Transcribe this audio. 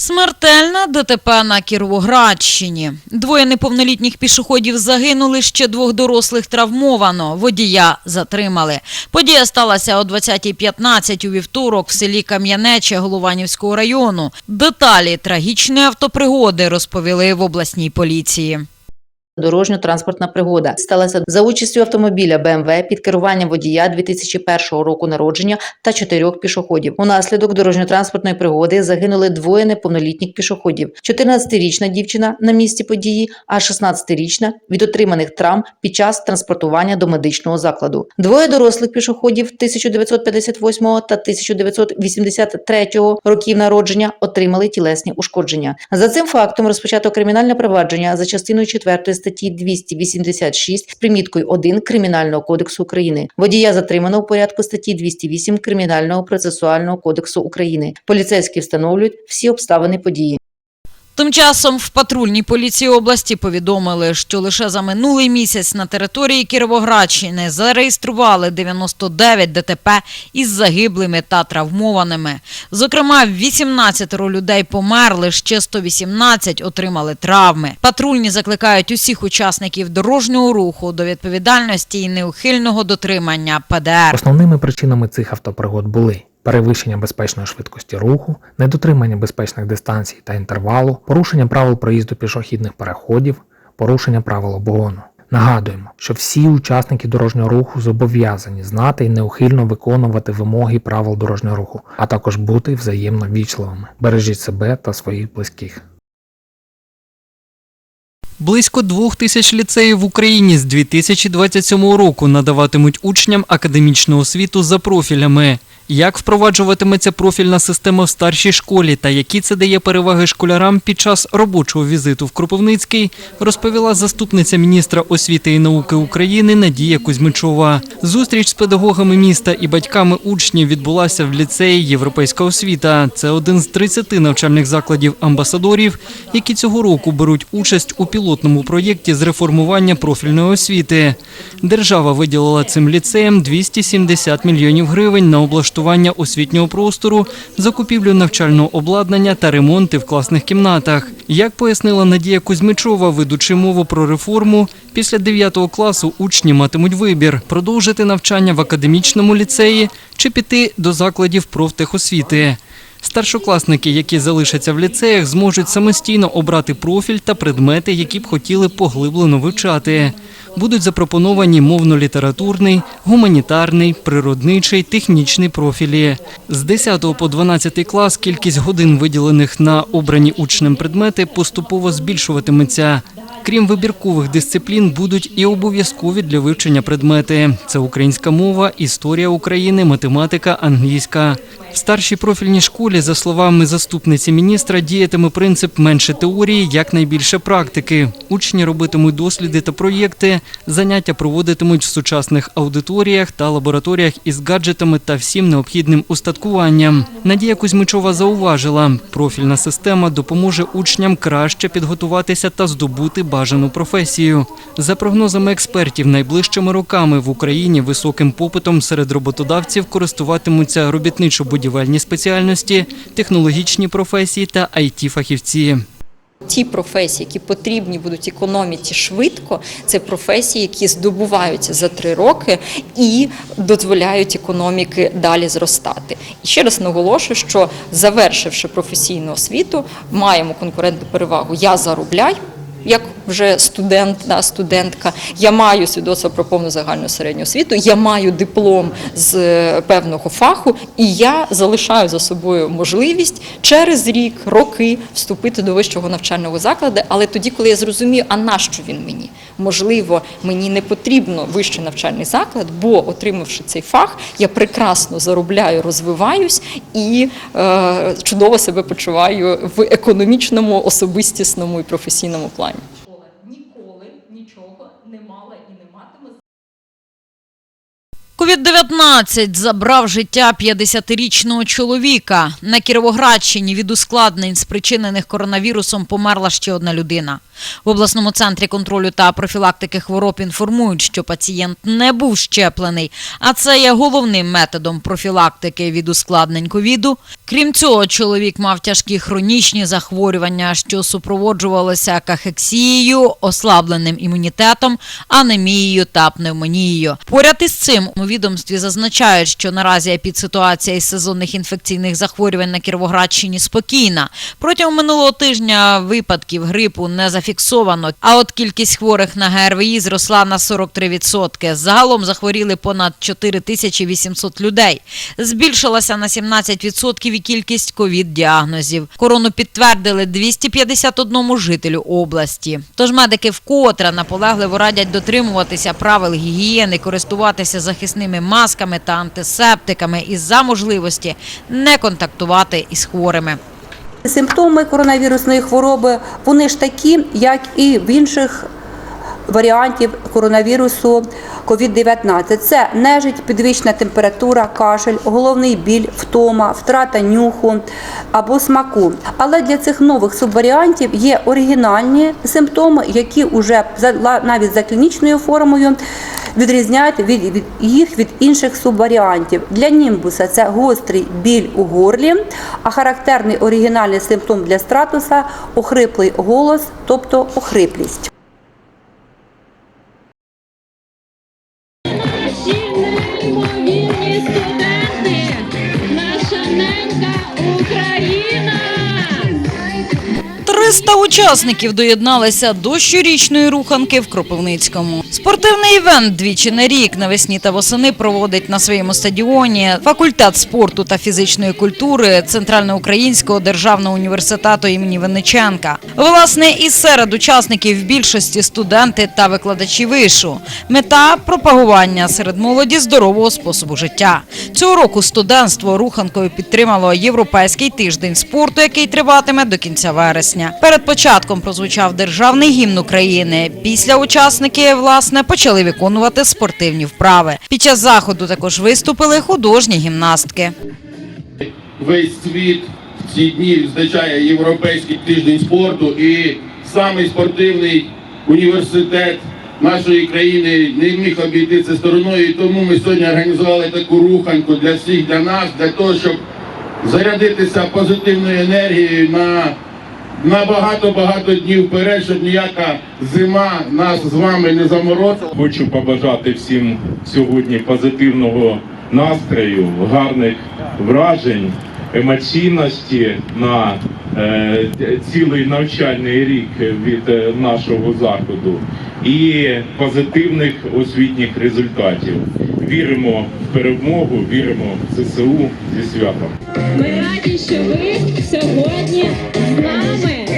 Смертельна ДТП на Кіровоградщині. Двоє неповнолітніх пішоходів загинули, ще двох дорослих травмовано. Водія затримали. Подія сталася о 20.15 у вівторок в селі Кам'янече Голованівського району. Деталі трагічної автопригоди розповіли в обласній поліції. Дорожньо-транспортна пригода сталася за участю автомобіля БМВ під керуванням водія 2001 року народження та чотирьох пішоходів. Унаслідок дорожньо-транспортної пригоди загинули двоє неповнолітніх пішоходів: 14-річна дівчина на місці події, а 16-річна від отриманих травм під час транспортування до медичного закладу. Двоє дорослих пішоходів 1958 та 1983 років народження отримали тілесні ушкодження. За цим фактом розпочато кримінальне провадження за частиною 4 статті 286 з приміткою 1 Кримінального кодексу України. Водія затримано у порядку статті 208 Кримінального процесуального кодексу України. Поліцейські встановлюють всі обставини події. Тим часом в патрульній поліції області повідомили, що лише за минулий місяць на території Кіровоградщини зареєстрували 99 ДТП із загиблими та травмованими. Зокрема, 18 людей померли, ще 118 отримали травми. Патрульні закликають усіх учасників дорожнього руху до відповідальності і неухильного дотримання ПДР. Основними причинами цих автопригод були перевищення безпечної швидкості руху, недотримання безпечних дистанцій та інтервалу, порушення правил проїзду пішохідних переходів, порушення правил обгону. Нагадуємо, що всі учасники дорожнього руху зобов'язані знати і неухильно виконувати вимоги правил дорожнього руху, а також бути взаємно вічливими. Бережіть себе та своїх близьких. Близько двох тисяч ліцеїв в Україні з 2027 року надаватимуть учням академічну освіту за профілями. Як впроваджуватиметься профільна система в старшій школі та які це дає переваги школярам під час робочого візиту в Кропивницький, розповіла заступниця міністра освіти і науки України Надія Кузьмичова. Зустріч з педагогами міста і батьками учнів відбулася в ліцеї Європейська освіта. Це один з 30 навчальних закладів амбасадорів, які цього року беруть участь у пілотному проєкті з реформування профільної освіти. Держава виділила цим ліцеям 270 мільйонів гривень на облаштування освітнього простору, закупівлю навчального обладнання та ремонти в класних кімнатах. Як пояснила Надія Кузьмичова, ведучи мову про реформу, після 9 класу учні матимуть вибір продовжити навчання в академічному ліцеї чи піти до закладів профтехосвіти. Старшокласники, які залишаться в ліцеях, зможуть самостійно обрати профіль та предмети, які б хотіли поглиблено вивчати. Будуть запропоновані мовно-літературний, гуманітарний, природничий, технічний профілі. З 10 по 12 клас кількість годин, виділених на обрані учнем предмети, поступово збільшуватиметься. Крім вибіркових дисциплін, будуть і обов'язкові для вивчення предмети: це українська мова, історія України, математика, англійська. В старшій профільній школі, за словами заступниці міністра, діятиме принцип менше теорії, якнайбільше практики. Учні робитимуть досліди та проєкти, заняття проводитимуть в сучасних аудиторіях та лабораторіях із гаджетами та всім необхідним устаткуванням. Надія Кузьмичова зауважила, профільна система допоможе учням краще підготуватися та здобути бажану професію. За прогнозами експертів, найближчими роками в Україні високим попитом серед роботодавців користуватимуться робітничо-будівельні спеціальності, технологічні професії та it фахівці Ті професії, які потрібні будуть економіці швидко, це професії, які здобуваються за три роки і дозволяють економіки далі зростати. І ще раз наголошую, що завершивши професійну освіту, маємо конкурентну перевагу. Я заробляю. Як вже студент, да, студентка, я маю свідоцтво про повну загальну середню освіту, я маю диплом з е, певного фаху, і я залишаю за собою можливість через рік, роки вступити до вищого навчального закладу. Але тоді, коли я зрозумію, а нащо він мені? Можливо, мені не потрібно вищий навчальний заклад, бо отримавши цей фах, я прекрасно заробляю, розвиваюсь і е, чудово себе почуваю в економічному, особистісному і професійному плані. Нічого не мала і не матиме Ковід-19 забрав життя 50-річного чоловіка. На Кіровоградщині від ускладнень, спричинених коронавірусом, померла ще одна людина. В обласному центрі контролю та профілактики хвороб інформують, що пацієнт не був щеплений, а це є головним методом профілактики від ускладнень ковіду. Крім цього, чоловік мав тяжкі хронічні захворювання, що супроводжувалися кахексією, ослабленим імунітетом, анемією та пневмонією. Поряд із цим у відомстві зазначають, що наразі епідситуація із сезонних інфекційних захворювань на Кіровоградщині спокійна. Протягом минулого тижня випадків грипу не зафіксовано, а от кількість хворих на ГРВІ зросла на 43%. Загалом захворіли понад 4800 людей. Збільшилася на 17% і кількість ковід-діагнозів. Корону підтвердили 251 жителю області. Тож медики вкотре наполегливо радять дотримуватися правил гігієни, користуватися захисними масками та антисептиками і за можливості не контактувати із хворими. Симптоми коронавірусної хвороби вони ж такі, як і в інших варіантів коронавірусу COVID-19. Це нежить, підвищена температура, кашель, головний біль, втома, втрата нюху або смаку. Але для цих нових субваріантів є оригінальні симптоми, які вже навіть за клінічною формою відрізняють від, від їх від інших субваріантів. Для німбуса це гострий біль у горлі, а характерний оригінальний симптом для стратуса охриплий голос, тобто охриплість. 300 учасників доєдналися до щорічної руханки в Кропивницькому. Спортивний івент двічі на рік навесні та восени проводить на своєму стадіоні факультет спорту та фізичної культури Центральноукраїнського державного університету імені Винниченка. Власне, і серед учасників більшості студенти та викладачі вишу. Мета пропагування серед молоді здорового способу життя. Цього року студентство руханкою підтримало європейський тиждень спорту, який триватиме до кінця вересня. Перед початком прозвучав державний гімн України. Після учасники власне почали виконувати спортивні вправи. Під час заходу також виступили художні гімнастки. весь світ в ці дні відзначає Європейський тиждень спорту і самий спортивний університет нашої країни не міг обійти це стороною. І тому ми сьогодні організували таку руханку для всіх, для нас, для того, щоб зарядитися позитивною енергією на на багато-багато днів вперед, щоб ніяка зима нас з вами не заморозила. Хочу побажати всім сьогодні позитивного настрою, гарних вражень, емоційності на е, цілий навчальний рік від е, нашого заходу і позитивних освітніх результатів віримо в перемогу, віримо в ЦСУ зі святом. Ми раді, що ви сьогодні з нами.